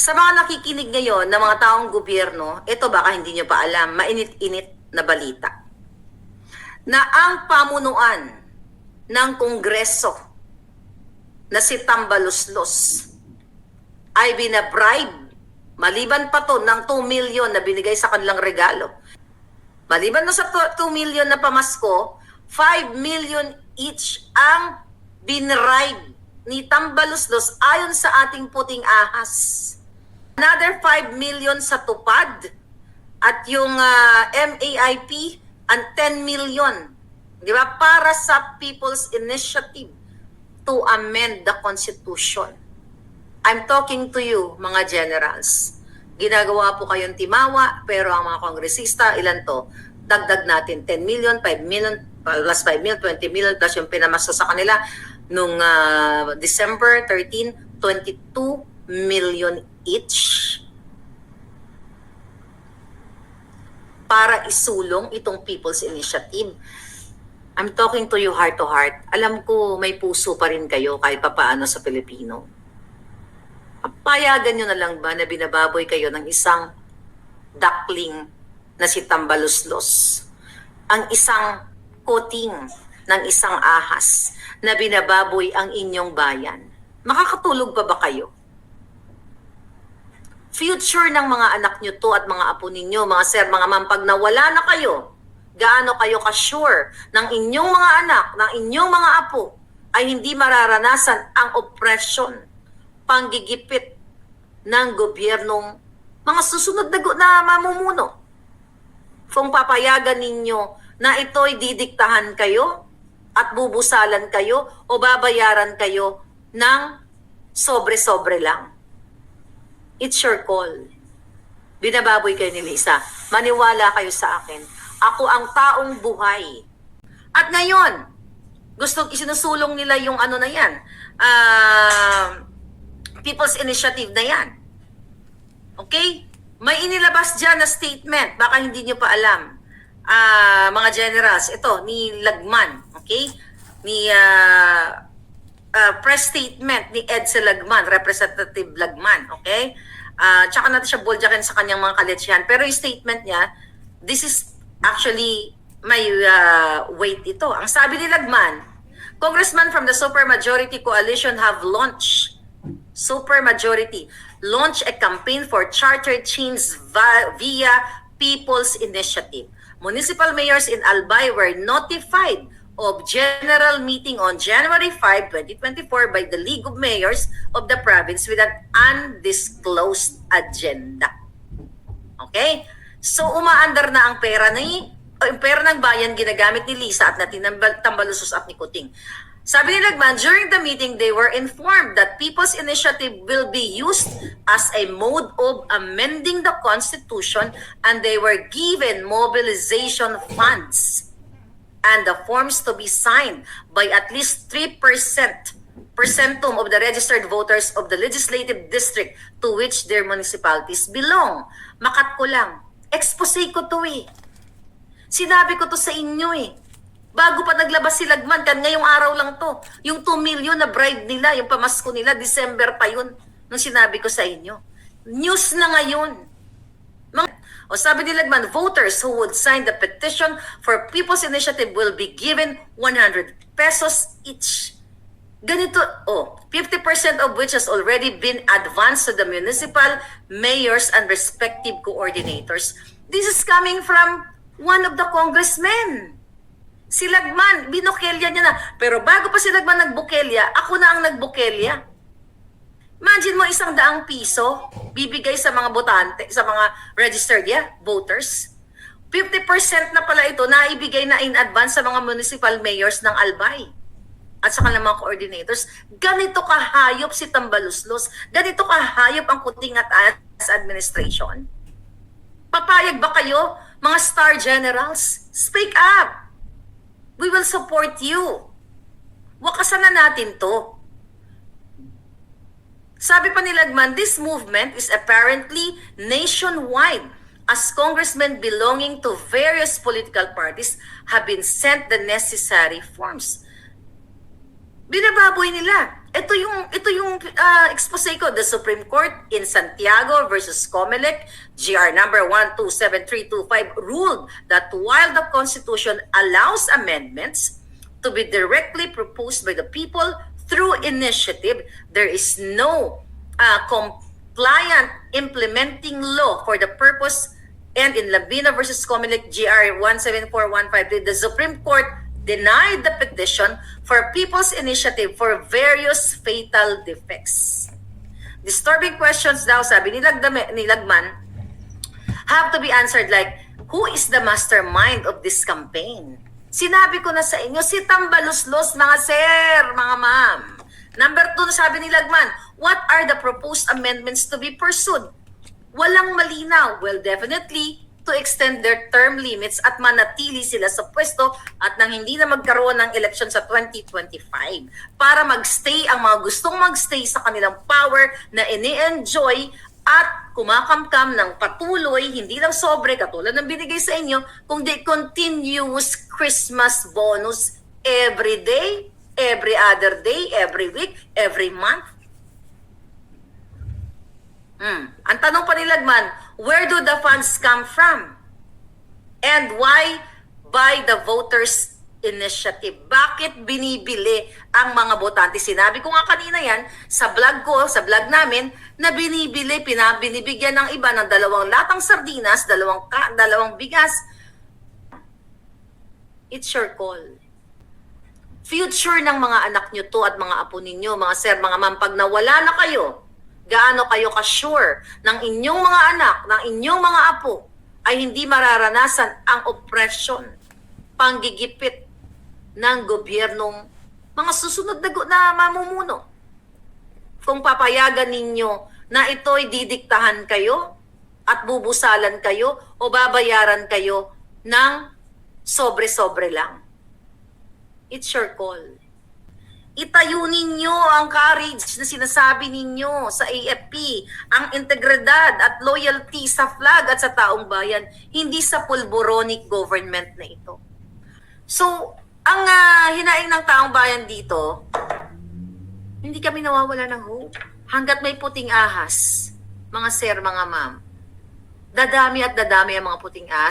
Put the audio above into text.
Sa mga nakikinig ngayon ng mga taong gobyerno, ito baka hindi nyo pa alam, mainit-init na balita. Na ang pamunuan ng Kongreso na si Tambaluslos ay binabribe maliban pa to ng 2 million na binigay sa kanilang regalo. Maliban na sa 2 million na pamasko, 5 million each ang binribe ni Tambaluslos ayon sa ating puting ahas. Another 5 million sa tupad at yung ah, MAIP ang 10 million. Di ba? Para sa People's Initiative to amend the Constitution. I'm talking to you, mga generals. Ginagawa po kayong timawa, pero ang mga kongresista, ilan to? Dagdag natin 10 million, 5 million, plus 5 million, 20 million, plus yung pinamasa sa kanila nung ah, December 13, 22 million each para isulong itong People's Initiative. I'm talking to you heart to heart. Alam ko may puso pa rin kayo kahit papaano sa Pilipino. Payagan nyo na lang ba na binababoy kayo ng isang duckling na si Tambaluslos? Ang isang koting ng isang ahas na binababoy ang inyong bayan. Makakatulog pa ba kayo? Future ng mga anak nyo to at mga apo ninyo, mga sir, mga ma'am, pag nawala na kayo, gaano kayo ka-sure ng inyong mga anak, ng inyong mga apo, ay hindi mararanasan ang oppression, panggigipit ng gobyernong mga susunod na, na mamumuno. Kung papayagan ninyo na ito'y didiktahan kayo at bubusalan kayo o babayaran kayo ng sobre-sobre lang. It's your call. Binababoy kayo ni Lisa. Maniwala kayo sa akin. Ako ang taong buhay. At ngayon, gusto isinusulong nila yung ano na yan, ah, People's Initiative na yan. Okay? May inilabas dyan na statement, baka hindi nyo pa alam. Ah, mga generals, ito, ni Lagman, okay? Ni ah, ah, press statement ni Edsel Lagman, Representative Lagman, okay? Ah, tsaka natin siya buljakin sa kanyang mga kaletsyan. Pero yung statement niya, this is actually may ah, weight ito. Ang sabi ni Lagman, Congressman from the Supermajority Coalition have launched supermajority launch a campaign for charter va- via People's Initiative. Municipal mayors in Albay were notified of general meeting on January 5, 2024 by the League of Mayors of the province with an undisclosed agenda. Okay? So umaandar na ang pera ni yung pera ng bayan ginagamit ni Lisa at natinambalusos at ni Kuting. Sabi ni Lagman, during the meeting, they were informed that People's Initiative will be used as a mode of amending the Constitution and they were given mobilization funds and the forms to be signed by at least 3% percentum of the registered voters of the legislative district to which their municipalities belong. Makat ko lang. Expose ko to eh. Sinabi ko to sa inyo eh. Bago pa naglabas si Lagman, kan ngayong araw lang to. Yung 2 million na bribe nila, yung pamasko nila, December pa yun, nung sinabi ko sa inyo. News na ngayon. O sabi ni Lagman, voters who would sign the petition for People's Initiative will be given 100 pesos each. Ganito, oh, 50% of which has already been advanced to the municipal mayors and respective coordinators. This is coming from one of the congressmen. Si Lagman, binokelya niya na. Pero bago pa si Lagman nagbukelya, ako na ang nagbukelya. Imagine mo isang daang piso bibigay sa mga botante, sa mga registered yeah, voters. 50% na pala ito na ibigay na in advance sa mga municipal mayors ng Albay at sa kanilang mga coordinators. Ganito kahayop si Tambaluslos. Ganito kahayop ang kuting at as administration. Papayag ba kayo, mga star generals? Speak up! We will support you. Wakasan na natin to. Sabi pa ni Lagman, this movement is apparently nationwide as congressmen belonging to various political parties have been sent the necessary forms. Binababoy nila. ito yung ito yung ah, expose ko the Supreme Court in Santiago versus Comelec GR number 127325 ruled that while the constitution allows amendments to be directly proposed by the people through initiative there is no ah, compliant implementing law for the purpose and in Labina versus Comelec GR 17415 the Supreme Court denied the petition for people's initiative for various fatal defects. Disturbing questions daw, sabi ni, Lagdame, ni Lagman, have to be answered like, who is the mastermind of this campaign? Sinabi ko na sa inyo, si Tambaluslos, mga sir, mga ma'am. Number two, sabi ni Lagman, what are the proposed amendments to be pursued? Walang malinaw. Well, definitely, to extend their term limits at manatili sila sa pwesto at nang hindi na magkaroon ng election sa 2025 para magstay ang mga gustong magstay sa kanilang power na ini-enjoy at kumakamkam ng patuloy, hindi lang sobre, katulad ng binigay sa inyo, kundi continuous Christmas bonus every day, every other day, every week, every month. Hmm. Ang tanong pa ni Lagman, where do the funds come from? And why by the voters initiative? Bakit binibili ang mga botante? Sinabi ko nga kanina yan sa vlog ko, sa vlog namin, na binibili, pina, binibigyan ng iba ng dalawang latang sardinas, dalawang, ka, dalawang bigas. It's your call future ng mga anak nyo to at mga apo ninyo, mga sir, mga ma'am, pag nawala na kayo, gaano kayo ka-sure ng inyong mga anak, ng inyong mga apo, ay hindi mararanasan ang oppression, panggigipit ng gobyernong mga susunod na, na mamumuno. Kung papayagan ninyo na ito'y didiktahan kayo at bubusalan kayo o babayaran kayo ng sobre-sobre lang. It's your call. Itayo ninyo ang courage na sinasabi ninyo sa AFP, ang integridad at loyalty sa flag at sa taong bayan, hindi sa pulboronic government na ito. So, ang ah, hinaing ng taong bayan dito, hindi kami nawawala ng hope. Hanggat may puting ahas, mga sir, mga ma'am, dadami at dadami ang mga puting ahas.